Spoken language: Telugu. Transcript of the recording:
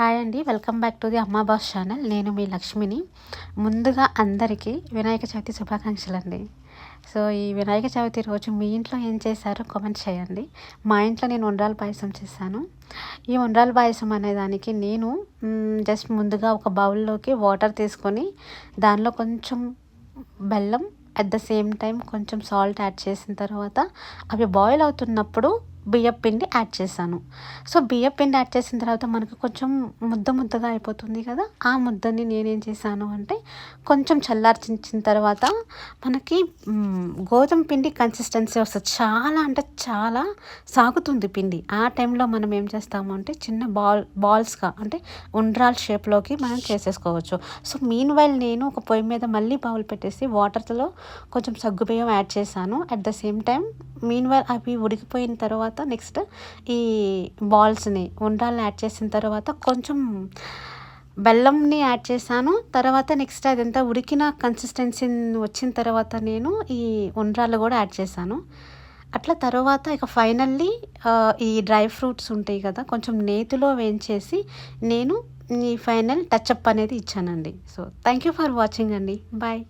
హాయ్ అండి. Welcome back to the Amma boss channel. నేను మీ లక్ష్మిని. ముందుగా అందరికీ వినాయక చవితి శుభాకాంక్షలు అండి సో ఈ వినాయక చవితి రోజు మీ ఇంట్లో ఏం చేశారో కామెంట్ చేయండి. మా ఇంట్లో నేను ఉండ్రాల పాయసం చేశాను. ఈ ఉండ్రాల పాయసం అనే దానికి నేను జస్ట్ ముందుగా ఒక బౌల్లోకి వాటర్ తీసుకొని దానిలో కొంచెం బెల్లం అట్ ద సేమ్ టైం కొంచెం సాల్ట్ యాడ్ చేసిన తర్వాత అవి బాయిల్ అవుతున్నప్పుడు బియ్యం పిండి యాడ్ చేశాను. సో బియ్యం పిండి యాడ్ చేసిన తర్వాత మనకు కొంచెం ముద్ద ముద్దగా అయిపోతుంది కదా? ఆ ముద్దని నేనేం చేశాను అంటే కొంచెం చల్లార్చించిన తర్వాత మనకి గోధుమ పిండి కన్సిస్టెన్సీ వస్తుంది. చాలా అంటే చాలా సాగుతుంది పిండి. ఆ టైంలో మనం ఏం చేస్తాము అంటే చిన్న బాల్ బాల్స్గా అంటే ఉండ్రాల్ షేప్లోకి మనం చేసేసుకోవచ్చు. సో మీన్ వైల్ నేను ఒక పొయ్యి మీద మళ్ళీ బౌల్ పెట్టేసి వాటర్తో కొంచెం సగ్గుబియ్యం యాడ్ చేశాను. At the same time meanwhile అవి ఉడికిపోయిన తర్వాత తర్వాత నెక్స్ట్ ఈ బాల్స్ని ఉండాలని యాడ్ చేసిన తర్వాత కొంచెం బెల్లంని యాడ్ చేశాను. తర్వాత నెక్స్ట్ అదంతా ఉడికిన కన్సిస్టెన్సీ వచ్చిన తర్వాత నేను ఈ ఉండ్రాలు కూడా యాడ్ చేశాను. అట్లా తర్వాత ఇక ఫైనల్లీ ఈ డ్రై ఫ్రూట్స్ ఉంటాయి కదా కొంచెం నేతిలో వేయించేసి నేను ఈ ఫైనల్ టచ్అప్ అనేది ఇచ్చానండి. So thank you for watching అండి. బాయ్